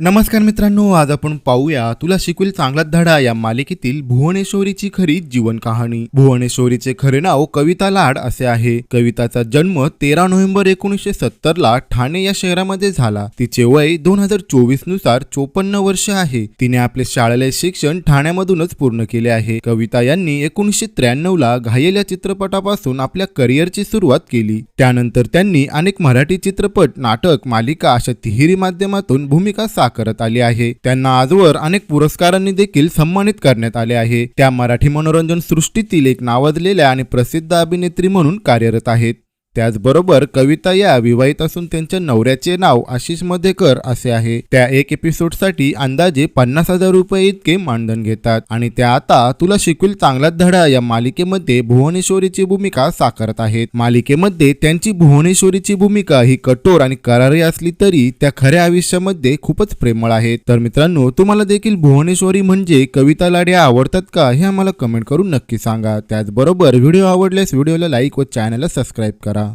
नमस्कार मित्रांनो आज आपण पाहूया तुला शिकवेल चांगला धडा या मालिकेतील भुवनेश्वरीची खरी जीवन कहाणी. भुवनेश्वरीचे खरे नाव कविता लाड असे आहे. कविताचा जन्म तेरा नोव्हेंबर एकोणीसशे सत्तर ला ठाणे या शहरामध्ये झाला. तिचे वय दोन हजार चोवीसनुसार चोपन्न वर्ष आहे. तिने आपले शाळेले शिक्षण ठाण्यामधूनच पूर्ण केले आहे. कविता यांनी एकोणीसशे त्र्याण्णव ला घायल या चित्रपटापासून आपल्या करिअरची सुरुवात केली. त्यानंतर त्यांनी अनेक मराठी चित्रपट नाटक मालिका अशा तिहेरी माध्यमातून भूमिका साकारत आली आहे. त्यांना आजवर अनेक पुरस्कारांनी देखील सन्मानित करण्यात आले आहे. त्या मराठी मनोरंजन सृष्टीतील एक नावाजलेल्या आणि प्रसिद्ध अभिनेत्री म्हणून कार्यरत आहेत. त्याचबरोबर कविता या विवाहित असून त्यांच्या नवऱ्याचे नाव आशिष मधेकर असे आहे. त्या एक एपिसोडसाठी अंदाजे पन्नास हजार रुपये इतके मानधन घेतात. आणि त्या आता तुला शिकवेल चांगला धडा या मालिकेमध्ये भुवनेश्वरीची भूमिका साकारत आहेत. मालिकेमध्ये त्यांची भुवनेश्वरीची भूमिका ही कठोर आणि करारी असली तरी त्या खऱ्या आयुष्यामध्ये खूपच प्रेमळ आहेत. तर मित्रांनो तुम्हाला देखील भुवनेश्वरी म्हणजे कविता लाड्या आवडतात का हे आम्हाला कमेंट करून नक्की सांगा. त्याचबरोबर व्हिडिओ आवडल्यास व्हिडिओला लाईक व चॅनलला सबस्क्राईब करा.